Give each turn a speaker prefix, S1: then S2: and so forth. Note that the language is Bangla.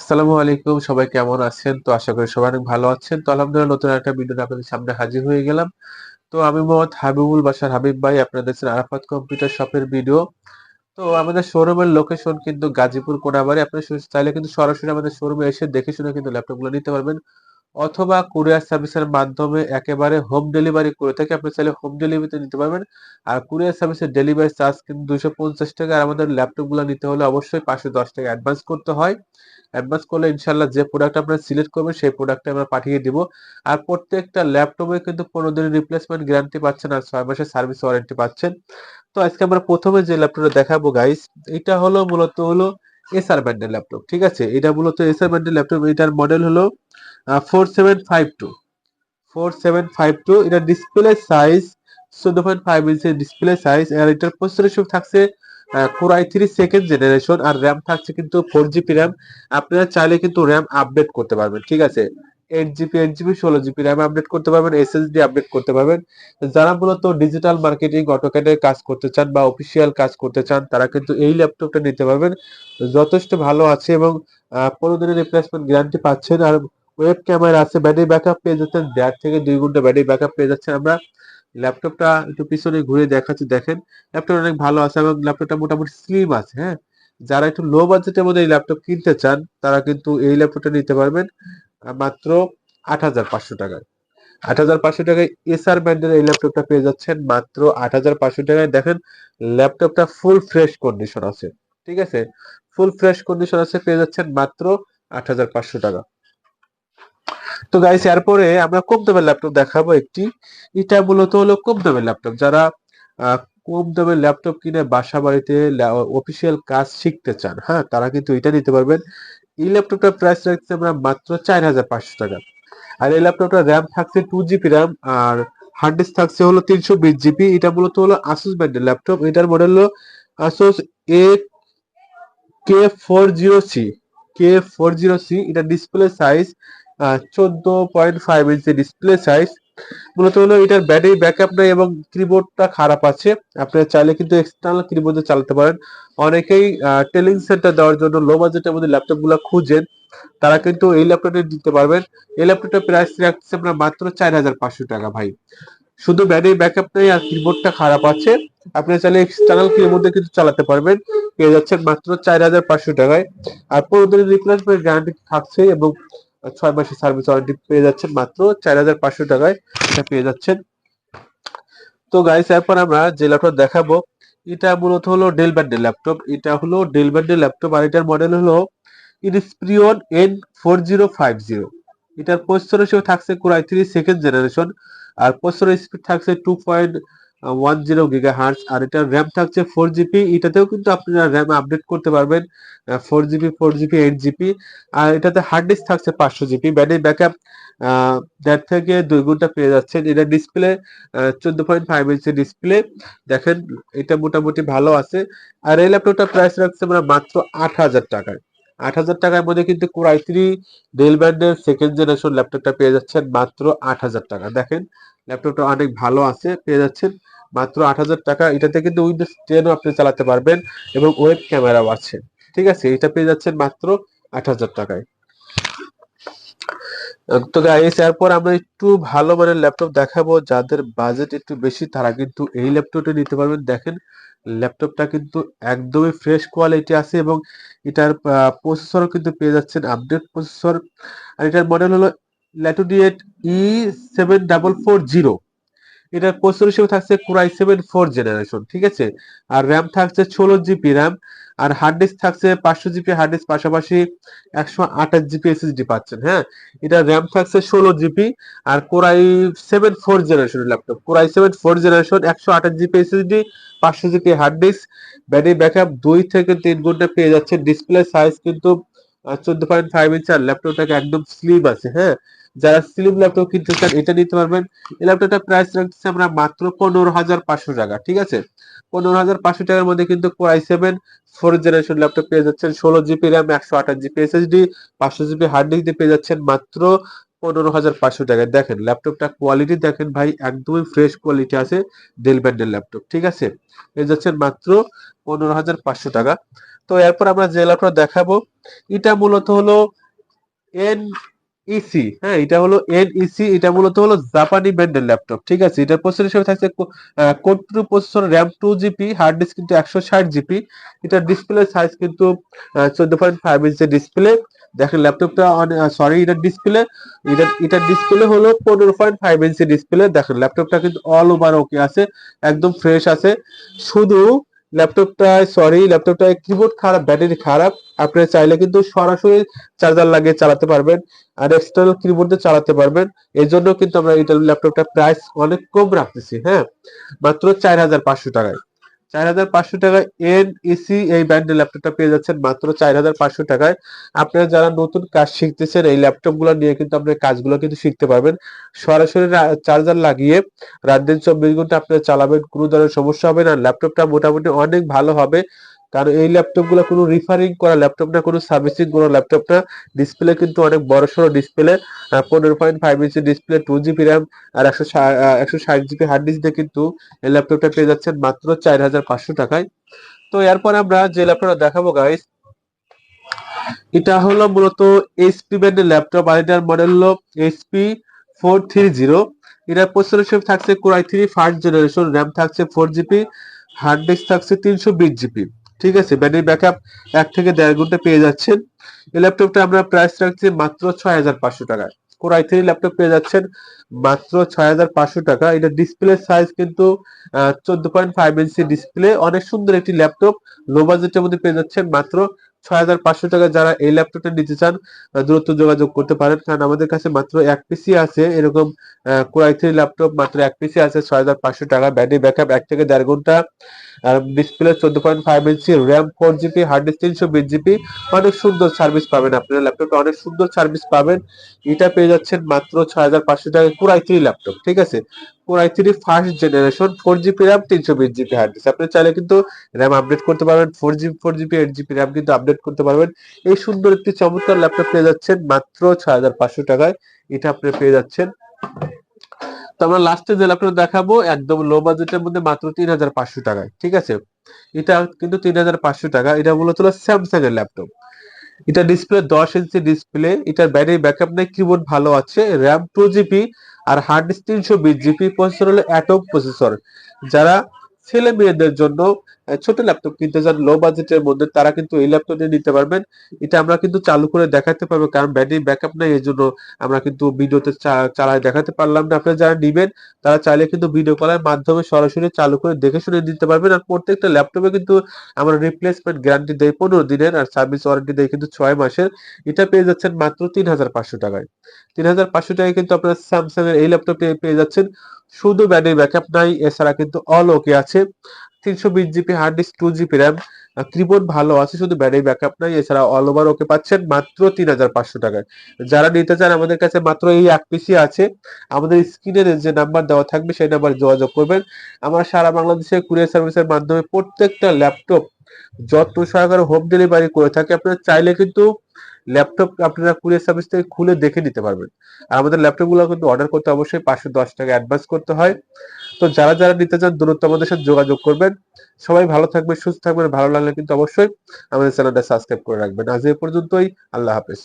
S1: আসসালামু আলাইকুম, সবাই কেমন আছেন? তো আশা করি সবাই অনেক ভালো আছেন। তো আলহামদুলিল্লাহ, নতুন একটা ভিডিও আপনাদের সামনে হাজির হয়ে গেলাম। তো আমি মোহাম্মদ হাবিবুল বাসার হাবিব ভাই, আপনাদের দেখছেন আরাফাত কম্পিউটার শপের ভিডিও তো আমাদের শোরুমের লোকেশন কিন্তু গাজীপুর কোনাবাড়ি। আপনি চাইলে কিন্তু সরাসরি আমাদের শোরুমে এসে দেখে শুনে কিন্তু ল্যাপটপগুলো নিতে পারবেন। অথবা কুরিয়ার সার্ভিসের মাধ্যমে একেবারে হোম ডেলিভারি করে থাকে। আপনি চাইলে হোম ডেলিভারিতে নিতে পারবেন। আর কুরিয়ার সার্ভিসের ডেলিভারি চার্জ কিন্তু দুশো পঞ্চাশ টাকা। আর আমাদের ল্যাপটপগুলো নিতে হলে অবশ্যই পাঁচশো দশ টাকা অ্যাডভান্স করতে হয়। অ্যাডভান্স করলে ইনশাল্লাহ যে প্রোডাক্ট আপনারা সিলেক্ট করবেন, সেই প্রোডাক্টটা আমরা পাঠিয়ে দিব। আর প্রত্যেকটা ল্যাপটপে কিন্তু পনেরো দিনের রিপ্লেসমেন্ট গ্যারান্টি পাচ্ছেন আর ছয় মাসের সার্ভিস ওয়ারেন্টি পাচ্ছেন। তো আজকে আমরা প্রথমে যে ল্যাপটপটা দেখাবো গাইস এটা হলো মূলত হলো এসআর ব্যান্ডের ল্যাপটপ ঠিক আছে? এটা মূলত এসআর ব্যান্ডের ল্যাপটপ এটার মডেল হলো four seven five two four seven five two এটা display size five display size থাকছে থ্রি সেকেন্ড জেনারেশন আর চাইলে কিন্তু র্যাম আপডেট করতে পারবেন, ঠিক আছে? এইট এইট জিবি ষোলো জিবি র্যাম আপডেট করতে পারবেন আপডেট করতে পারবেন। যারা মূলত ডিজিটাল মার্কেটিং অটোক্যাডের কাজ করতে চান বা অফিসিয়াল কাজ করতে চান, তারা কিন্তু এই ল্যাপটপটা নিতে পারবেন। যথেষ্ট ভালো আছে এবং পনেরো দিনের রিপ্লেসমেন্ট গ্যারান্টি পাচ্ছেন। আর ওয়েব ক্যামেরা আছে ব্যাটারি ব্যাকআপ পেয়ে যাচ্ছেন। দেড় থেকে দুই ঘণ্টা ব্যাটারি ব্যাকআপ পেয়ে যাচ্ছেন আমরা। ল্যাপটপটা একটু পিছনে ঘুরে দেখাচ্ছি, দেখেন। ল্যাপটপ অনেক ভালো আছে এবং ল্যাপটপটা মোটামুটি স্লিম আছে হ্যাঁ? যারা একটু লো বাজেটের মধ্যে এই ল্যাপটপ কিনতে চান, তারা কিন্তু এই ল্যাপটপটা নিতে পারবেন মাত্র আট হাজার পাঁচশো টাকায়। আট হাজার পাঁচশো টাকায় এসআর ব্র্যান্ডের এই ল্যাপটপটা পেয়ে যাচ্ছেন, মাত্র আট হাজার পাঁচশো টাকায়। দেখেন ল্যাপটপটা ফুল ফ্রেশ কন্ডিশন আছে, ঠিক আছে? ফুল ফ্রেশ কন্ডিশন আছে, পেয়ে যাচ্ছেন মাত্র আট হাজার পাঁচশো টাকা। তো গাইস এরপরে আমরা কম দামের ল্যাপটপ দেখাবো একটি। এটা মূলত হলো কম দামের ল্যাপটপ যারা কম দামের ল্যাপটপ কিনে বাসা বাড়িতে অফিসিয়াল কাজ শিখতে চান হ্যাঁ তারা কিন্তু এটা নিতে পারবেন। এই ল্যাপটপটার প্রাইস রাখছে আমরা মাত্র চার হাজার পাঁচশো টাকা। আর এই ল্যাপটপটা র্যাম থাকছে টু জিবি র্যাম আর হার্ড ডিস্ক থাকছে হলো তিনশো বিশ জিবি এটা মূলত হলো আসুস ব্র্যান্ডের ল্যাপটপ এটার মডেল হলো Asus A K four zero C K four zero C এটা ডিসপ্লে সাইজ চোদ্দ point five inch display size মূলত হলো এটার ব্যাটারি ব্যাকআপ নেই এবং কিবোর্ডটা খারাপ আছে। আপনারা চাইলে কিন্তু এক্সটার্নাল কিবোর্ডে চালাতে পারেন। অনেকেই টেলিং সেন্টার দেওয়ার জন্য লো বাজেটের মধ্যে ল্যাপটপগুলো খুঁজেন। তারা কিন্তু এই ল্যাপটপটা দিতে পারবেন। এই ল্যাপটপটার প্রাইস রাখছে আপনার মাত্র চার হাজার পাঁচশো টাকা ভাই। শুধু ব্যাটারি ব্যাকআপ নেই আর কিবোর্ডটা খারাপ আছে। আপনি চাইলে এক্সটার্নাল কিবোর্ডে কিন্তু চালাতে পারবেন। পেয়ে যাচ্ছেন মাত্র চার হাজার পাঁচশো টাকায়। আর পনেরো দিনের রিপ্লেসমেন্ট গ্যারান্টি থাকছে এবং ছয় মাসের সার্ভিস ওয়ারেন্টি পেয়ে যাচ্ছেন মাত্র চার হাজার পাঁচশো টাকায় এটা পেয়ে যাচ্ছেন। তো গাইস এরপর আমরা যে ল্যাপটপ দেখাবো, এটা মূলত হলো ডেল ব্যান্ডের ল্যাপটপ এটা হলো ডেল ব্যান্ডের ল্যাপটপ আর এটার মডেল হলো Inspiron N four zero five zero এটার প্রসেসর হিসেবে থাকছে core i three second generation R processor speed থাকছে two point one zero giga hertz আর এটার র্যাম থাকছে ফোর জিবি এটাতেও কিন্তু আপনারা র্যাম আপডেট করতে পারবেন four GB four GB eight GB আর এটাতে হার্ড ডিস্ক থাকছে পাঁচশো জিবি ব্যাটারি ব্যাকআপ দেড় থেকে দুই ঘণ্টা পেয়ে যাচ্ছেন। এটা ডিসপ্লে চোদ্দ পয়েন্ট ফাইভ ইঞ্চি ডিসপ্লে দেখেন, এটা মোটামুটি ভালো আছে। আর এই ল্যাপটপটা প্রাইস রাখছে আমরা মাত্র আট হাজার টাকায়। আট হাজার টাকার মধ্যে কিন্তু কোর থ্রি ডেল ব্র্যান্ডের সেকেন্ড জেনারেশন ল্যাপটপটা পেয়ে যাচ্ছেন মাত্র আট হাজার টাকা। দেখেন ল্যাপটপটা অনেক ভালো আছে, পেয়ে যাচ্ছেন মাত্র আট হাজার টাকা। এটাতে কিন্তু উইন্ডোজ টেনও আপনি চালাতে পারবেন এবং ওয়েব ক্যামেরাও আছে। ঠিক আছে, এটা পেয়ে যাচ্ছেন মাত্র আট হাজার টাকায়। তো গাইস এরপর আমরা একটু ভালো মানের ল্যাপটপ দেখাবো। যাদের বাজেট একটু বেশি, তারা কিন্তু এই ল্যাপটপটা নিতে পারবেন। দেখেন ল্যাপটপটা কিন্তু একদমই ফ্রেশ কোয়ালিটি আছে এবং এটার প্রসেসরও কিন্তু পেয়ে যাচ্ছেন আপডেট প্রসেসর আর এটার মডেল হলো Latitude E seven double four zero এটার প্রসেসর হিসেবে থাকছে কোরাই সেভেন ফোর জেনারেশন, ঠিক আছে? আর র্যাম থাকছে ষোলো জিবি র্যাম আর হার্ড ডিস্ক থাকছে পাঁচশো জিবি হার্ড ডিস্ক পাশাপাশি একশো আঠাশ জিবি এসএসডি পাচ্ছেন হ্যাঁ? এটা র্যাম থাকছে ষোলো GB, R core i seven four generation laptop core i seven four generation একশো আঠাশ জিবি এসএসডি পাঁচশো GB hard disk battery backup দুই থেকে তিন ঘণ্টা পেয়ে যাচ্ছে। ডিসপ্লে সাইজ কিন্তু চোদ্দ পয়েন্ট ফাইভ ইঞ্চ আর ল্যাপটপটাকে একদম স্লিম আছে হ্যাঁ? যারা স্লিম ল্যাপটপ কিনতে চান, এটা নিতে পারবেন। এই ল্যাপটপটা প্রাইস রাখতেছি আমরা মাত্র পনেরো হাজার পাঁচশো টাকা, ঠিক আছে? পনেরো হাজার পাঁচশো টাকার মধ্যে কিন্তু core i seven four generation laptop পেয়ে যাচ্ছেন। ষোলো জিবি র্যাম একশো আঠাশ জিবি এসএসডি পাঁচশো জিবি হার্ড ডিস্ক দিয়ে পেয়ে যাচ্ছেন মাত্র পনেরো হাজার পাঁচশো টাকায়। দেখেন, ল্যাপটপটা কোয়ালিটি দেখেন ভাই, একদমই ফ্রেশ কোয়ালিটি আছে ডেল ব্যান্ডের ল্যাপটপ, ঠিক আছে? পেয়ে যাচ্ছেন মাত্র পনেরো হাজার পাঁচশো টাকা। তো এরপর আমরা যে ল্যাপটপ দেখাবো, এটা মূলত হলো এন ইসি হ্যাঁ এটা হলো এন ইসি এটা মূলত হলো জাপানি ব্র্যান্ডের ল্যাপটপ ঠিক আছে? এটার প্রসেসর হিসেবে থাকছে core two processor RAM two GB hard disk কিন্তু একশো ষাট জিবি এটার ডিসপ্লে সাইজ কিন্তু চোদ্দ পয়েন্ট ফাইভ ইঞ্চি ডিসপ্লে দেখেন ল্যাপটপটা সরি এটার ডিসপ্লে এটা এটার ডিসপ্লে হলো পনেরো পয়েন্ট ফাইভ ইঞ্চি ডিসপ্লে দেখেন ল্যাপটপটা কিন্তু অল ওভার ওকে আছে, একদম ফ্রেশ আছে, শুধু ল্যাপটপটায় সরি ল্যাপটপটায় কিবোর্ড খারাপ ব্যাটারি খারাপ। আপনি চাইলে কিন্তু সরাসরি চার্জার লাগিয়ে চালাতে পারবেন আর এক্সটার্নাল কিবোর্ড চালাতে পারবেন। এই জন্য কিন্তু আমরা এটা ল্যাপটপটার প্রাইস অনেক কম রাখতেছি হ্যাঁ? মাত্র চার হাজার পাঁচশো টাকায়। চার হাজার পাঁচশো টাকায় এন ইসি এই ব্র্যান্ডের ল্যাপটপটা পেয়ে যাচ্ছেন মাত্র চার হাজার পাঁচশো টাকায়। আপনারা যারা নতুন কাজ শিখতেছেন, এই ল্যাপটপগুলো নিয়ে কিন্তু আপনার কাজগুলো কিন্তু শিখতে পারবেন। সরাসরি চার্জার লাগিয়ে রাত দিন চব্বিশ ঘণ্টা আপনারা চালাবেন, কোনো ধরনের সমস্যা হবে না। ল্যাপটপটা মোটামুটি অনেক ভালো হবে। কারণ এই ল্যাপটপগুলো কোনো রিফারিং করা ল্যাপটপ না, কোনো সার্ভিসিং করা ল্যাপটপ না ডিসপ্লে কিন্তু অনেক বড় সড়ো ডিসপ্লে পনেরো point five inch display two GB RAM আর একশো একশো ষাট জিবি হার্ড ডিস্ক দিয়ে কিন্তু এই ল্যাপটপটা পেয়ে যাচ্ছেন মাত্র চার হাজার পাঁচশো টাকায়। তো এরপর আমরা যে ল্যাপটপটা দেখাবো গাইস এটা হলো মূলত এইচপি ব্র্যান্ডের ল্যাপটপ আর এটার মডেল হলো এইচপি ফোর থ্রি জিরো এটার প্রসেসর থাকছে core i three first generation RAM থাকছে ফোর জিবি হার্ড ডিস্ক থাকছে তিনশো বিশ জিবি ঠিক আছে? ব্যাটারি ব্যাকআপ এক থেকে দেড় ঘণ্টা পেয়ে যাচ্ছেন। এই ল্যাপটপটা আমরা প্রাইস রাখছি মাত্র ছয় হাজার পাঁচশো টাকায়। কোর আই থ্রি ল্যাপটপ পেয়ে যাচ্ছেন মাত্র ছয় হাজার পাঁচশো টাকা। এটা ডিসপ্লে সাইজ কিন্তু চোদ্দ পয়েন্ট ফাইভ ইঞ্চি ডিসপ্লে অনেক সুন্দর একটি ল্যাপটপ লো বাজেটের মধ্যে পেয়ে যাচ্ছেন মাত্র ছয় হাজার পাঁচশো টাকা যারা এই ল্যাপটপটা নিতে চান দূরত্ব যোগাযোগ করতে পারেন। কারণ আমাদের কাছে মাত্র এক পিসি আছে, এরকম কোরাই থ্রি ল্যাপটপ মাত্র এক পিসি আছে, ছয় হাজার পাঁচশো টাকা। ব্যাটারি ব্যাকআপ এক থেকে দেড় ঘণ্টা, আর ডিসপ্লে চোদ্দ point five inch RAM four GB hard disk তিনশো বিশ জিবি অনেক সুন্দর সার্ভিস পাবেন আপনারা। ল্যাপটপটা অনেক সুন্দর সার্ভিস পাবেন। এটা পেয়ে যাচ্ছেন মাত্র ছয় হাজার পাঁচশো টাকা কোরাই ল্যাপটপ ঠিক আছে? Core i three first generation four RAM তিনশো বিশ হার্ড ডিস্ক আপনি চাইলে কিন্তু র্যাম আপডেট করতে পারবেন ফোর ফোর এইট র্যাম কিন্তু আপডেট করতে পারবেন। এই সুন্দর একটি চমৎকার ল্যাপটপ পেয়ে যাচ্ছেন মাত্র ছয় হাজার পাঁচশো টাকায়। এটা আপনি পেয়ে যাচ্ছেন। তো আমরা লাস্টে যে ল্যাপটপ দেখাবো, একদম লো বাজেটের মধ্যে মাত্র তিন হাজার পাঁচশো টাকায়। ঠিক আছে? এটা কিন্তু তিন হাজার পাঁচশো টাকা। এটা মূলত হলো স্যামসাং এর ল্যাপটপ এটা ডিসপ্লে দশ ইঞ্চি ডিসপ্লে এটার ব্যাটারি ব্যাকআপ নেই কিবোর্ড ভালো আছে র্যাম টু জিবি আর হার্ড ডিস্ক তিনশো বিশ জিপি প্রসেসর হলো অ্যাটম প্রসেসর যারা ছেলে মেয়েদের জন্য ছোট ল্যাপটপ কিনতে চান লো বাজেটের মধ্যে তারা কিন্তু এই ল্যাপটপটি নিতে পারবেন। এটা আমরা কিন্তু চালু করে দেখাতে পারব, কারণ ব্যাটারি ব্যাকআপ নাই, এই জন্য আমরা কিন্তু ভিডিওতে চালায় দেখাতে পারলাম না। আপনারা যারা নিবেন, তারা চাইলে কিন্তু ভিডিও কলের মাধ্যমে সরাসরি চালু করে দেখে শুনে নিতে পারবেন। আর প্রত্যেকটা ল্যাপটপে কিন্তু আমরা রিপ্লেসমেন্ট গ্যারান্টি দেয় পনেরো দিনের, আর সার্ভিস ওয়ারেন্টি দেয় কিন্তু ছয় মাসের। এটা পেয়ে যাচ্ছেন মাত্র তিন হাজার পাঁচশো টাকায়। তিন হাজার পাঁচশো টাকায় কিন্তু আপনারা স্যামসাং এর এই ল্যাপটপ পেয়ে যাচ্ছেন। শুধু ব্যাটারি ব্যাকআপ নাই, এছাড়া কিন্তু অল ওকে আছে। তিনশো বিশ GB hard disk two GB RAM keyboard ভালো আছে, শুধু ব্যাটারি ব্যাকআপ নাই, এছাড়া অল ওভার ওকে পাচ্ছেন মাত্র তিন হাজার পাঁচশো টাকায়। যারা নিতে চান, আমাদের কাছে মাত্র এই এক পিসি আছে। আমাদের স্ক্রিনের যে নাম্বার দেওয়া থাকবে, সেই নাম্বারে যোগাযোগ করবেন। আমরা সারা বাংলাদেশে কুরিয়ার সার্ভিসের মাধ্যমে প্রত্যেকটা ল্যাপটপ যত্ন সহকারে হোম ডেলিভারি করে থাকে। আপনারা চাইলে কিন্তু ল্যাপটপ আপনারা কুরিয়ার সার্ভিস থেকে খুলে দেখে নিতে পারবেন। আর আমাদের ল্যাপটপগুলো কিন্তু অর্ডার করতে অবশ্যই পাঁচশো দশ টাকা অ্যাডভান্স করতে হয়। তো যারা যারা নিতে চান দূরত্ব আমাদের সাথে যোগাযোগ করবেন। সবাই ভালো থাকবেন, সুস্থ থাকবেন, ভালো লাগলে কিন্তু অবশ্যই আমাদের চ্যানেলটা সাবস্ক্রাইব করে রাখবেন। আজ এ পর্যন্তই, আল্লাহ হাফেজ।